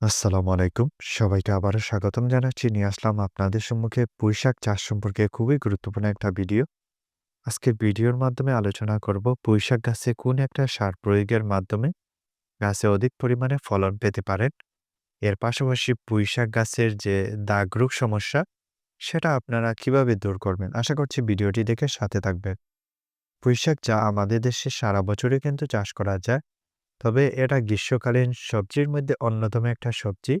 আসসালামু আলাইকুম। সবাইকে আবারও স্বাগতম জানাচ্ছি। নিয়ে আসলাম আপনাদের সম্মুখে পুঁইশাক চাষ সম্পর্কে খুবই গুরুত্বপূর্ণ একটা ভিডিও। আজকের ভিডিওর মাধ্যমে আলোচনা করব পুঁইশাক গাছে কোন একটা সার প্রয়োগের মাধ্যমে গাছে অধিক পরিমাণে ফলন পেতে পারেন। এর পাশাপাশি পুঁইশাক গাছের যে দাগ রোগ সমস্যা, সেটা আপনারা কীভাবে দূর করবেন। আশা করছি ভিডিওটি দেখে সাথে থাকবেন। পুঁইশাক যা আমাদের দেশে সারা বছরই কিন্তু চাষ করা যায়। তবে এটা গ্রীষ্মকালীন সবজির মধ্যে অন্যতম একটা সবজি।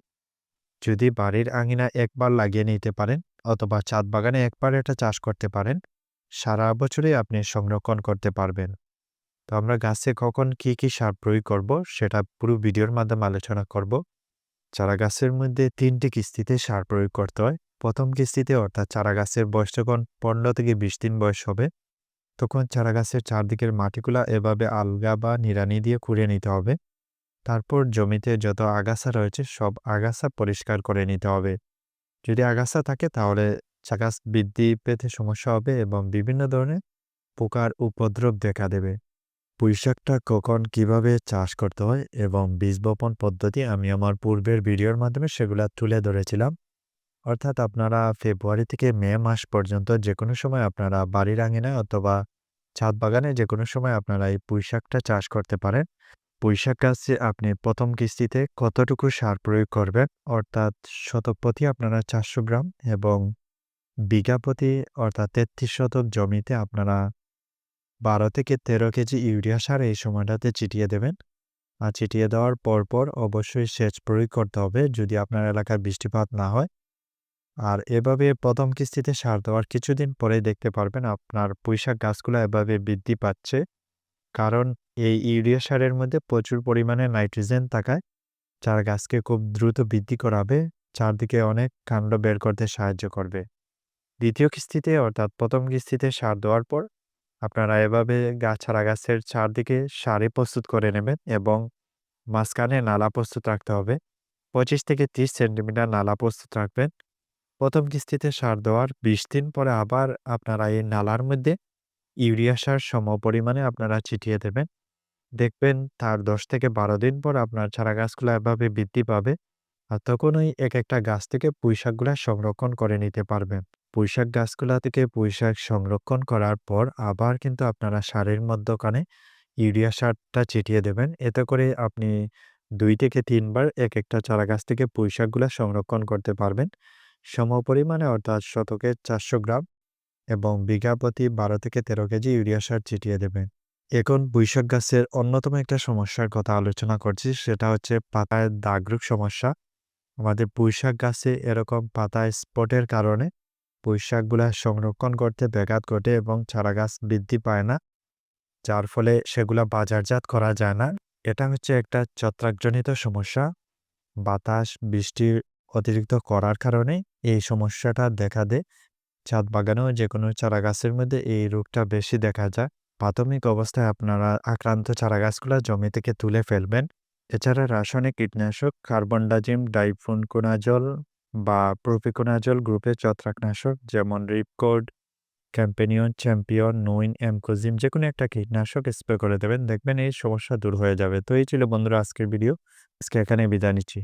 যদি বাড়ির আঙিনায় একবার লাগিয়ে নিতে পারেন অথবা ছাদ বাগানে একবার এটা চাষ করতে পারেন, সারা বছরই আপনি সংরক্ষণ করতে পারবেন। তো আমরা গাছে কখন কি, কি সার প্রয়োগ করব সেটা পুরো ভিডিওর মাধ্যমে আলোচনা করব। চারা গাছের মধ্যে তিনটি কিস্তিতে সার প্রয়োগ করতে হয়। প্রথম কিস্তিতে অর্থাৎ চারা গাছের বয়স যখন ১৫ থেকে ২০ দিন বয়স হবে, তখন চারা গাছের চারদিকের মাটিগুলা এভাবে আলগা বা নিড়ানি দিয়ে খুঁড়ে নিতে হবে। তারপর জমিতে যত আগাছা রয়েছে, সব আগাছা পরিষ্কার করে নিতে হবে। যদি আগাছা থাকে, তাহলে চা গাছ বৃদ্ধি পেতে সমস্যা হবে এবং বিভিন্ন ধরনের পোকার উপদ্রব দেখা দেবে। পুঁইশাকটা কখন কীভাবে চাষ করতে হয় এবং বীজ বপন পদ্ধতি আমি আমার পূর্বের ভিডিওর মাধ্যমে সেগুলা তুলে ধরেছিলাম। অর্থাৎ আপনারা ফেব্রুয়ারি থেকে মে মাস পর্যন্ত যে কোনো সময় আপনারা বাড়ির আঙিনায় অথবা ছাদ বাগানে যে কোনো সময় আপনারা এই পুঁইশাকটা চাষ করতে পারেন। পুঁইশাক গাছে আপনি প্রথম কিস্তিতে কতটুকু সার প্রয়োগ করবেন? অর্থাৎ শতক প্রতি আপনারা চারশো গ্রাম এবং বিঘা প্রতি অর্থাৎ তেত্রিশ শতক জমিতে আপনারা বারো থেকে তেরো কেজি ইউরিয়া সার এই সময়টাতে চিটিয়ে দেবেন। আর চিটিয়ে দেওয়ার পরপর অবশ্যই সেচ প্রয়োগ করতে হবে যদি আপনার এলাকায় বৃষ্টিপাত না হয়। আর এভাবে প্রথম কিস্তিতে সার দেওয়ার কিছুদিন পরে দেখতে পারবেন আপনার পুঁইশাক গাছগুলো এভাবে বৃদ্ধি পাচ্ছে। কারণ এই ইউরিয়া সারের মধ্যে প্রচুর পরিমাণে নাইট্রোজেন থাকায় চারা গাছকে খুব দ্রুত বৃদ্ধি করাবে, চারদিকে অনেক কাণ্ড বের করতে সাহায্য করবে। দ্বিতীয় কিস্তিতে অর্থাৎ প্রথম কিস্তিতে সার দেওয়ার পর আপনারা এভাবে গাছ চারা গাছের চারদিকে সারি প্রস্তুত করে নেবেন এবং মাঝখানে নালা প্রস্তুত রাখতে হবে। পঁচিশ থেকে তিরিশ সেন্টিমিটার নালা প্রস্তুত রাখবেন। প্রথম সার দেওয়ার বিশ দিন পরে আবার আপনারা এই নালার মধ্যে ইউরিয়া সার সম পরিমাণে আপনারা ছিটিয়ে দেবেন। দেখবেন তার দশ থেকে বারো দিন পর আপনার চারা গাছগুলো এভাবে বৃদ্ধি পাবে আর তখন ওই এক একটা গাছ থেকে পুঁইশাকগুলা সংরক্ষণ করে নিতে পারবেন। পুঁইশাক গাছগুলা থেকে পুঁইশাক সংরক্ষণ করার পর আবার কিন্তু আপনারা সারের মধ্যখানে ইউরিয়া সারটা ছিটিয়ে দেবেন। এতে করে আপনি দুই থেকে তিনবার এক একটা চারা গাছ থেকে পুঁইশাকগুলা সংরক্ষণ করতে পারবেন। সম পরিমাণে অর্থাৎ শতকে চারশো গ্রাম এবং বিঘা প্রতি বারো থেকে তেরো কেজি ইউরিয়া সার ছিটিয়ে দেবেন এখন বৈশাখ গাছের অন্যতম একটা সমস্যার কথা আলোচনা করছি, সেটা হচ্ছে পাতায় দাগরোগ সমস্যা। আমাদের পুঁইশাক গাছে এরকম পাতায় স্পটের কারণে পুঁইশাকগুলা সংরক্ষণ করতে ব্যাঘাত ঘটে এবং চারা গাছ বৃদ্ধি পায় না, যার ফলে সেগুলা বাজারজাত করা যায় না। এটা হচ্ছে একটা ছত্রাকজনিত সমস্যা। বাতাস বৃষ্টির অতিরিক্ত করার কারণে এই সমস্যাটা দেখা দেয়। ছাদ বাগানেও যে কোনো চারা গাছের মধ্যে এই রোগটা বেশি দেখা যায়। প্রাথমিক অবস্থায় আপনারা আক্রান্ত চারা গাছগুলো জমি থেকে তুলে ফেলবেন। এছাড়া রাসায়নিক কীটনাশক কার্বন ডাজিম ডাইফুনকোনাজল বা প্রোপিকোনাজল গ্রুপের ছত্রাকনাশক যেমন রিপকোড, ক্যাম্পেনিয়ন চ্যাম্পিয়ন, নোইন এমকোজিম যে কোনো একটা কীটনাশক স্প্রে করে দেবেন। দেখবেন এই সমস্যা দূর হয়ে যাবে। তো এই ছিল বন্ধুরা আজকের ভিডিও। আজকে এখানে বিদায় নিচ্ছি।